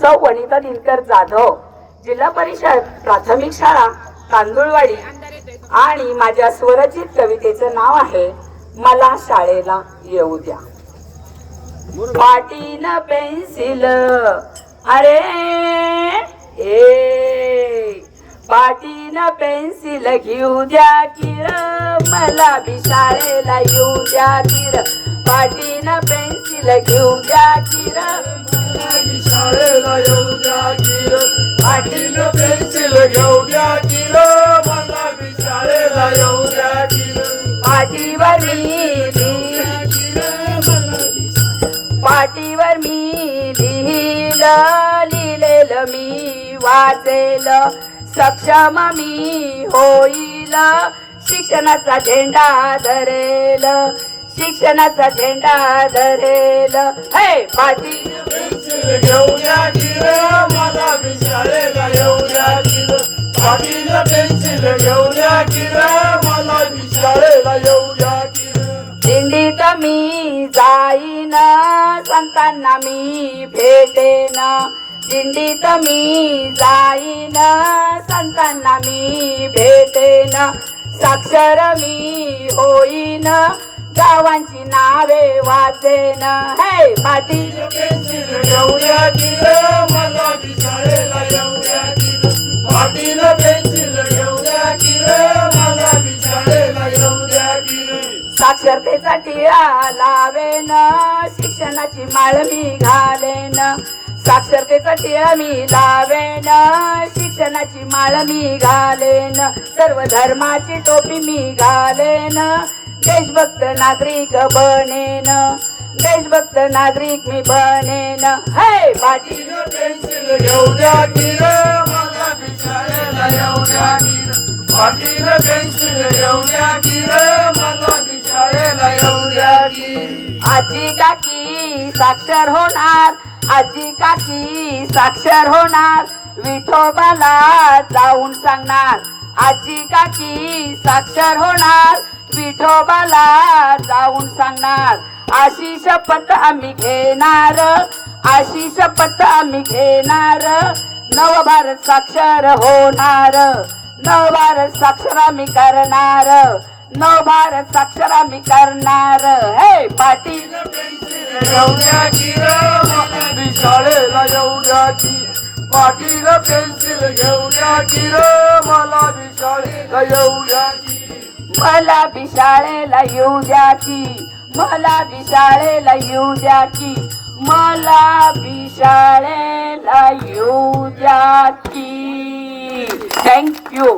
सौ वनिता दिनकर जाधव जिल्हा परिषद प्राथमिक शाळा तांदुळवाडी आणि माझ्या स्वरचित कवितेचं नाव आहे मला शाळेला येऊ द्या. पाटीन पेन्सिल अरे ए पाटीन पेन्सिल घेऊ द्या किर मला बी शाळेला येऊ द्या किर. पाटीन पेन्सिल घेऊ द्या किर शाळेला येऊ द्या किर. पाटील पेन्सिल घेऊ द्या किर. मला बी शाळेला येऊ द्या किर. पाठीवर मी पाठीवर मी लिहिलं. लिहिलेलं मी वाचेल. सक्षम मी होईल. शिक्षणाचा झेंडा धरेल. शिक्षणाचा झेंडा धरेल. हे पाठी. पेन्सिल घेऊ मला बी शाळेला येऊ पाटील पेन्सिल घेऊ द्या मला दिंडीत मी जाईन संतांना मी भेटेन. दिंडीत मी जाईन संतांना मी भेटेन. साक्षर मी होईन गावांची नावे वाचेन. हे पाटील. पेन्सिल मला पाटील पेन्सिल मला साक्षरतेचा टिळा लावेन. शिक्षणाची माळ मी घालेन. साक्षरतेचा टिळा मी लावेन. शिक्षणाची माळ मी घालेन. सर्व धर्माची टोपी मी घालेन. देशभक्त नागरिक बनेन देशभक्त नागरिक मी बनेन. हे पाटील पेन्सिल घेऊ द्या मला येऊ द्या पाटील पेन्सिल घेऊ द्या मला येऊ द्या आजी काकी साक्षर होणार आजी काकी साक्षर होणार. विठोबाला जाऊन सांगणार. आजी काकी साक्षर होणार विठोबाला जाऊन सांगणार. अशी शपथ आम्ही घेणार अशी शपथ आम्ही घेणार. नव भारत साक्षर होणार नव भारत साक्षर आम्ही करणार. नव भारत साक्षर आम्ही करणार. हे पाटील पेन्सिल द्या किर शाळेला येऊ द्या पाटील पेन्सिल घेऊ द्या किर मला बी शाळेला येऊ मला विशाळेला येऊ द्या की. मला विशाळेला येऊ द्या की. मला विशाळेला येऊ द्या की. थँक्यू